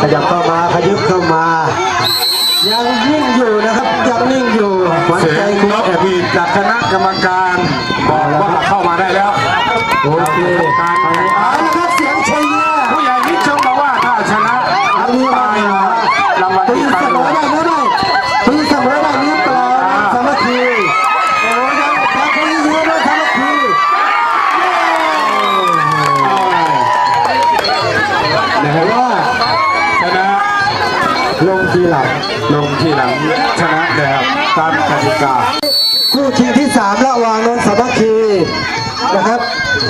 ขยับเข้ามาขยับเข้ามา ยังนิ่งอยู่นะครับยังนิ่งอยู่หวานเสีใจยงคุณนกแอบหวีดจากคณะกรรมการบอกว่าเข้ามาได้แล้วโอเคเอาละครับเสียงเชียร์ ผู้ใหญ่นิชมบอกว่าถ้าชนะ อันนี้ว่าไงเหรอ รางวัล ตี ที่ เส ตั้ง มอได้หรือไม่ตีเสมอได้หรือเปล่าสามัคคีโอ้ยยังยังคุยอยู่ด้วยสามัคคีแต่ว่า ชนะ ลงทีห ลงที่หลังชนะแบบตามกติกาคู่ชิงที่สามระหว่างนนสามัคคีนะครับ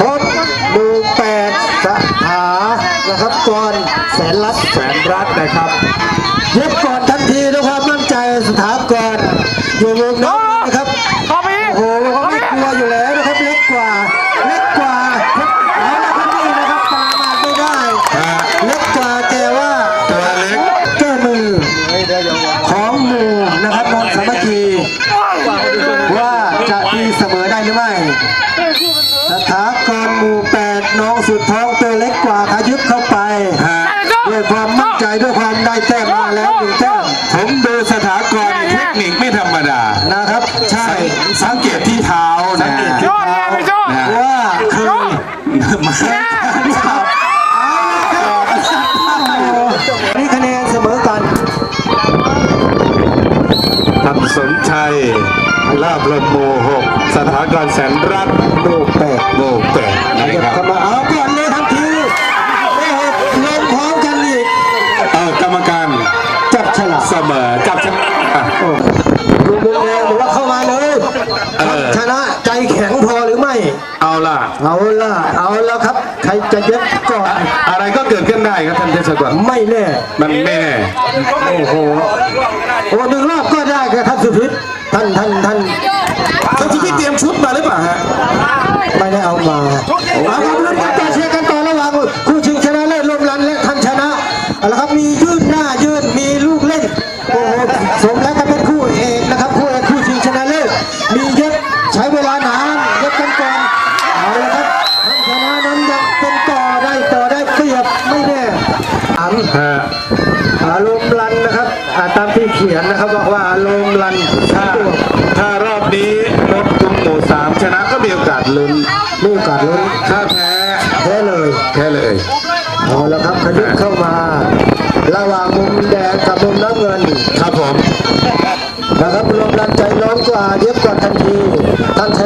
พบดูแปดสถานะครับกรแสนรัตน์แสนรัตน์นะครับ สถากรหมู่แปดน้องสุดท้องตัวเล็กกว่าขยึบเข้าไปฮะด้วยความมั่นใจด้วยความได้แต้มมาแล้วหนึ่งแต้มผมดูสถานกรณ์เทคนิคไม่ธรรมดา นะครับ ใช่สังเกตที่เท้าสันะงเกตที่เท้านะว่าคือมานี่คะแนนเสมอกันท่านสนชัย ลาบลมโมหกสถานการณ์แสนรัตน์โลกแปดโมแปดขนะยับครับเข้ามาเอาก่อนเลยทันทีโอ้โหลงพร้อมกันอีกเออกรรมการจับฉลากเสมอจับชนะอะโอ้ดูมุมแดงหรือว่าเข้ามาเลยเออชนะใจแข็งพอหรือไม่ เอาล่ะ เอาล่ะ เอาแล้วครับ ใครจะเย็บก่อน อะไรก็เกิดขึ้นได้ครับท่านเทศกรไม่แน่ มันไม่แน่โอ้โหโอ้หนึ่งรอบก็ได้ครับท่านสุพิษท่านท่านท่าน ยืดหน้ายืดมีลูกเล่นโอ้โหสมแล้วก็เป็นคู่เอกนะครับคู่เอกคู่ชิงชนะเลิศมีเย็บใช้เวลานานเย็บกันก่อนเอาละครับท่านชนะนั้นยังเป็นต่อได้ต่อได้เปรียบไม่แน่อันฮะอารมณ์รันนะครับอ่าตามที่เขียนนะครับบอกว่าอารมณ์รันถ้าถ้ารอบนี้นกตุ้มหมู่สามชนะก็มีโอกาสลุ้นมีโอกาสลุ้นถ้าแพ้แพ้เลยแพ้เลยเอาละครับขยุบเข้ามา ระหว่างมุมแดงกับมุมน้ำเงินครับผมนะครับรวมรันใจร้อนกว่าเย็บก่อนทันทีท่านช